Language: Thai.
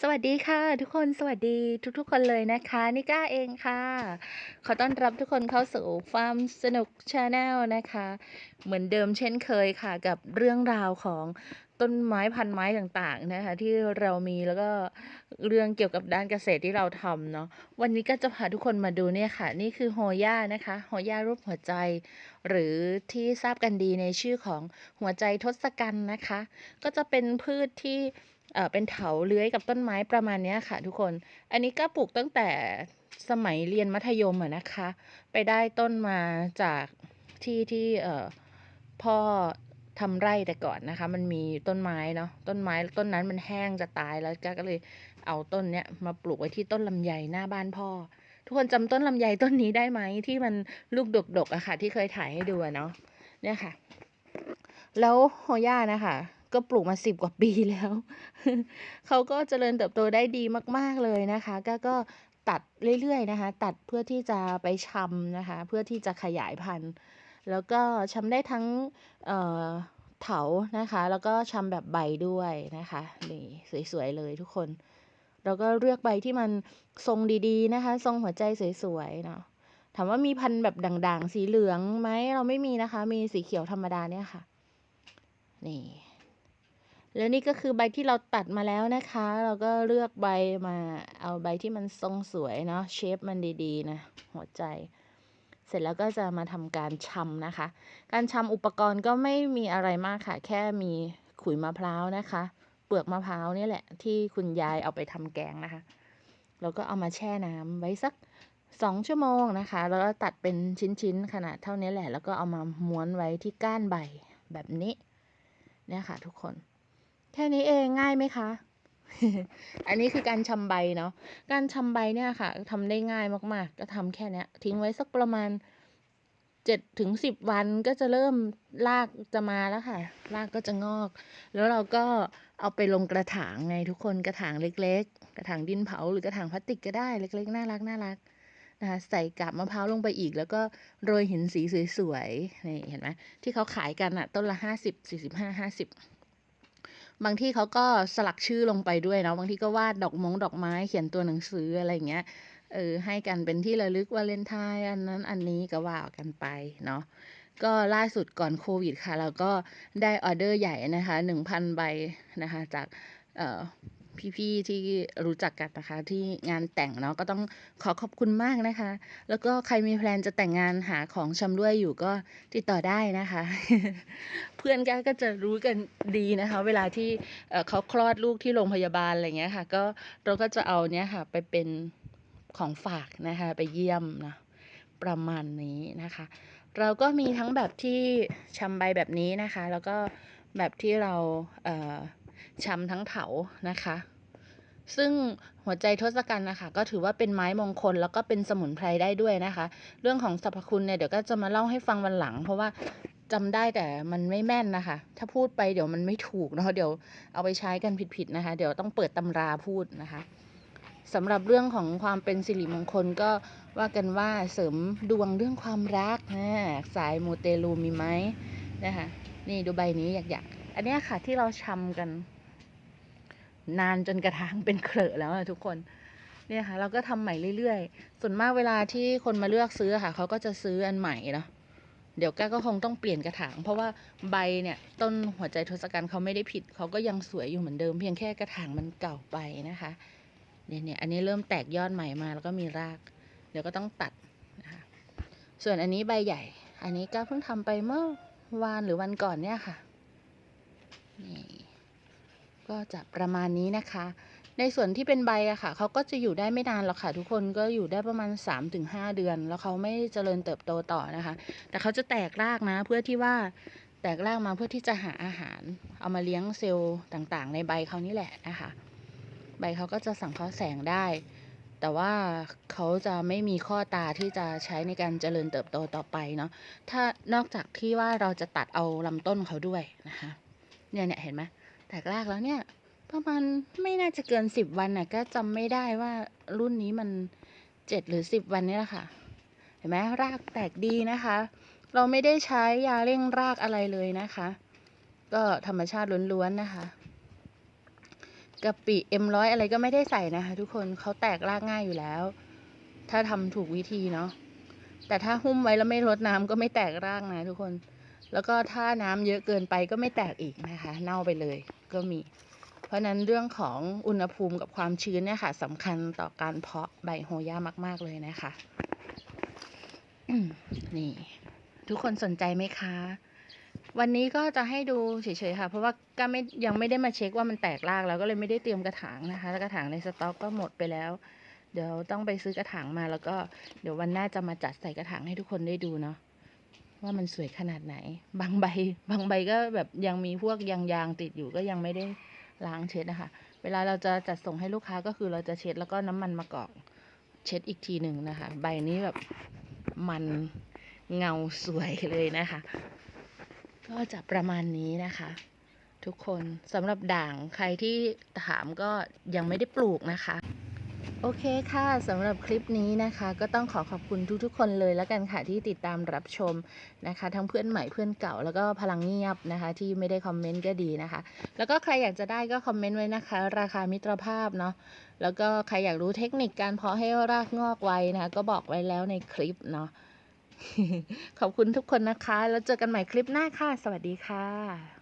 สวัสดีค่ะ ทุกคนสวัสดีทุกๆ คนเลยนะคะนิก้าเองค่ะ ขอต้อนรับทุกคนเข้าสู่ฟาร์มสนุกชาแนลนะคะ เหมือนเดิมเช่นเคยค่ะ กับเรื่องราวของต้นไม้พันไม้ต่างๆนะคะ ที่เรามีแล้วก็เรื่องเกี่ยวกับด้านเกษตรที่เราทำเนาะวันนี้ก็จะพาทุกคนมาดูเนี่ยค่ะ นี่คือโฮย่านะคะโฮย่ารูปหัวใจ หรือที่ทราบกันดีในชื่อของหัวใจทศกัณฐ์นะคะ ก็จะเป็นพืชที่ เอ่อเป็นเถาเลื้อยกับต้นไม้ประมาณเนี้ยค่ะ ทุกคน อันนี้ก็ปลูกตั้งแต่สมัยเรียนมัธยมอะนะคะ ไปได้ต้นมาจากที่ที่เอ่อพ่อทำไร่แต่ก่อนนะคะ มันมีต้นไม้เนาะต้นไม้ต้นนั้นมันแห้งจะตายแล้วก็เลยเอาต้นเนี้ยมาปลูกไว้ที่ต้นลำไยหน้าบ้านพ่อ ทุกคนจำต้นลำไยต้นนี้ได้ไหมที่มันลูกดกๆอะค่ะ ที่เคยถ่ายให้ดูอะเนาะเนี่ยค่ะ แล้วโฮย่านะคะ ก็ปลูกมาสิบกว่าปีแล้ว เขาก็เจริญเติบโตได้ดีมาก ๆเลยนะคะ ก็ก็ตัดเรื่อยๆนะคะ ตัดเพื่อที่จะไปชำนะคะ เพื่อที่จะขยายพันธุ์ แล้วก็ชำได้ทั้งเอ่อเถานะคะ แล้วก็ชำแบบใบด้วยนะคะนี่สวยๆเลยทุกคนแล้วก็เลือกใบที่มันทรงดีๆนะคะ ทรงหัวใจสวยๆเนาะถามว่ามีพันธุ์แบบด่างๆ สีเหลืองไหมเราไม่มีนะคะ มีสีเขียวธรรมดาเนี่ยค่ะ นี่ แล้วนี่ก็คือใบที่เราตัดมาแล้วนะคะ เราก็เลือกใบมาเอาใบที่มันทรงสวยเนาะเชฟมันดีๆนะหัวใจ เสร็จแล้วก็จะมาทำการชำนะคะ การชำอุปกรณ์ก็ไม่มีอะไรมากค่ะ แค่มีขุยมะพร้าวนะคะ เปลือกมะพร้าวนี่แหละ ที่คุณยายเอาไปทำแกงนะคะ แล้วก็เอามาแช่น้ำไว้สัก2ชั่วโมงนะคะ แล้วก็ตัดเป็นชิ้นๆขนาดเท่านี้แหละ แล้วก็เอามาม้วนไว้ที่ก้านใบแบบนี้เนี่ยค่ะทุกคน แค่นี้เองง่ายไหมคะ อันนี้คือการชำใบเนาะ การชำใบเนี่ยค่ะทำได้ง่ายมากๆ ก็ทำแค่นี้ทิ้งไว้สักประมาณ7-10วันก็จะเริ่มรากจะมาแล้วค่ะ รากก็จะงอก แล้วเราก็เอาไปลงกระถางไงทุกคนกระถางเล็ก ๆ กระถางดินเผาหรือกระถางพลาสติกก็ได้เล็ก ๆ น่ารักน่ารักนะคะใส่กาบมะพร้าวลงไปอีก แล้วก็โรยหินสีสวยๆนี่เห็นไหมที่เขาขายกันน่ะต้นละ50 45 50บห้าห้าสิบ บางที่เขาก็สลักชื่อลงไปด้วยเนาะบางที่ก็วาดดอกมงดอกไม้เขียนตัวหนังสืออะไรอย่างเงี้ยเออให้กันเป็นที่ระลึกวาเลนไทน์อันนั้นอันนี้ก็ว่ากันไปเนาะก็ล่าสุดก่อนโควิดค่ะ เราก็ได้ออเดอร์ใหญ่นะคะ1,000ใบนะคะจากเอ่อ พี่ๆที่รู้จักกันนะคะ ที่งานแต่งเนาะก็ต้องขอขอบคุณมากนะคะ แล้วก็ใครมีแพลนจะแต่งงานหาของชำร่วยอยู่ก็ติดต่อได้นะคะ เพื่อนก็จะรู้กันดีนะคะ เวลาที่เขาคลอดลูกที่โรงพยาบาลอะไรเงี้ยค่ะ ก็เราก็จะเอาเนี่ยค่ะ ไปเป็นของฝากนะคะ ไปเยี่ยมนะประมาณนี้นะคะ เราก็มีทั้งแบบที่ชำใบแบบนี้นะคะ แล้วก็แบบที่เราเอ่อ ช้ำทั้งเถานะคะ ซึ่งหัวใจทศกัณฐ์นะคะ ก็ถือว่าเป็นไม้มงคลแล้วก็เป็นสมุนไพรได้ด้วยนะคะ เรื่องของสรรพคุณเนี่ยเดี๋ยวก็จะมาเล่าให้ฟังวันหลัง เพราะว่าจำได้แต่มันไม่แม่นนะคะ ถ้าพูดไปเดี๋ยวมันไม่ถูกเนาะเดี๋ยวเอาไปใช้กันผิดๆนะคะ เดี๋ยวต้องเปิดตำราพูดนะคะสำหรับเรื่องของความเป็นสิริมงคลก็ว่ากันว่าเสริมดวงเรื่องความรักอาสายมูเตลูมีไหมนะคะนี่ดูใบนี้หยักๆ อันนี้ค่ะที่เราชำกัน นานจนกระถางเป็นเขรอะแล้วอะทุกคนเนี่ยค่ะ เราก็ทำใหม่เรื่อยๆ ส่วนมากเวลาที่คนมาเลือกซื้อค่ะ เขาก็จะซื้ออันใหม่เนาะเดี๋ยวก้าก็คงต้องเปลี่ยนกระถาง เพราะว่าใบเนี่ย ต้นหัวใจทศกัณฐ์เขาไม่ได้ผิด เขาก็ยังสวยอยู่เหมือนเดิม เพียงแค่กระถางมันเก่าไปนะคะเนี่ยๆอันนี้เริ่มแตกยอดใหม่มาแล้วก็มีราก เดี๋ยวก็ต้องตัดนะคะส่วนอันนี้ใบใหญ่ อันนี้ก้าเพิ่งทำไปเมื่อวานหรือวันก่อนเนี่ยค่ะ นี่ก็จะประมาณนี้นะคะ ในส่วนที่เป็นใบอะค่ะเขาก็จะอยู่ได้ไม่นานหรอกค่ะ ทุกคนก็อยู่ได้ประมาณ 3-5 เดือน แล้วเขาไม่เจริญเติบโตต่อนะคะ แต่เขาจะแตกรากนะ เพื่อที่ว่าแตกรากมาเพื่อที่จะหาอาหาร เอามาเลี้ยงเซลล์ต่างๆ ในใบเขานี่แหละนะคะ ใบเขาก็จะสังเคราะห์แสงได้ แต่ว่าเขาจะไม่มีข้อตาที่จะใช้ในการเจริญเติบโตต่อไปเนาะถ้านอกจากที่ว่าเราจะตัดเอาลำต้นเขาด้วยนะคะ เนี่ยๆเห็นไหมแตกรากแล้วเนี่ย ประมาณไม่น่าจะเกิน10วันน่ะก็จำไม่ได้ว่ารุ่นนี้มัน7หรือ10วันนี่แหละค่ะ เห็นไหมรากแตกดีนะคะ เราไม่ได้ใช้ยาเร่งรากอะไรเลยนะคะ ก็ธรรมชาติล้วนๆนะคะกะปิเอ็มร้อยอะไรก็ไม่ได้ใส่นะคะ ทุกคนเขาแตกรากง่ายอยู่แล้ว ถ้าทำถูกวิธีเนาะแต่ถ้าหุ้มไว้แล้วไม่รดน้ำก็ไม่แตกรากนะทุกคน แล้วก็ถ้าน้ำเยอะเกินไปก็ไม่แตกอีกนะคะ เน่าไปเลยก็มี เพราะฉะนั้นเรื่องของอุณหภูมิกับความชื้นเนี่ยค่ะสำคัญต่อการเพาะใบโฮย่ามาก ๆ เลยนะคะนี่ ทุกคนสนใจไหมคะ วันนี้ก็จะให้ดูเฉยๆค่ะ เพราะว่าก็ไม่ยังไม่ได้มาเช็คว่ามันแตกรากแล้วก็เลยไม่ได้เตรียมกระถางนะคะแล้วกระถางในสต็อกก็หมดไปแล้ว เดี๋ยวต้องไปซื้อกระถางมาแล้วก็เดี๋ยววันหน้าจะมาจัดใส่กระถางให้ทุกคนได้ดูเนาะ ว่ามันสวยขนาดไหน บางใบ บางใบก็แบบยังมีพวกยางๆติดอยู่ก็ยังไม่ได้ล้างเช็ดนะคะ เวลาเราจะจัดส่งให้ลูกค้าก็คือเราจะเช็ดแล้วก็น้ำมันมะกอกเช็ดอีกทีหนึ่งนะคะ ใบนี้แบบมันเงาสวยเลยนะคะ ก็จะประมาณนี้นะคะ ทุกคนสำหรับด่างใครที่ถามก็ยังไม่ได้ปลูกนะคะ โอเคค่ะสำหรับคลิปนี้นะคะ ก็ต้องขอขอบคุณทุกๆ คนเลยแล้วกันค่ะที่ติดตามรับชมนะคะ ทั้งเพื่อนใหม่เพื่อนเก่าแล้วก็พลังเงียบนะคะ ที่ไม่ได้คอมเมนต์ก็ดีนะคะ แล้วก็ใครอยากจะได้ก็คอมเมนต์ไว้นะคะ ราคามิตรภาพเนาะแล้วก็ใครอยากรู้เทคนิคการเพาะให้รากงอกไวนะคะก็บอกไว้แล้วในคลิปเนาะขอบคุณทุกคนนะคะ แล้วเจอกันใหม่คลิปหน้าค่ะ สวัสดีค่ะ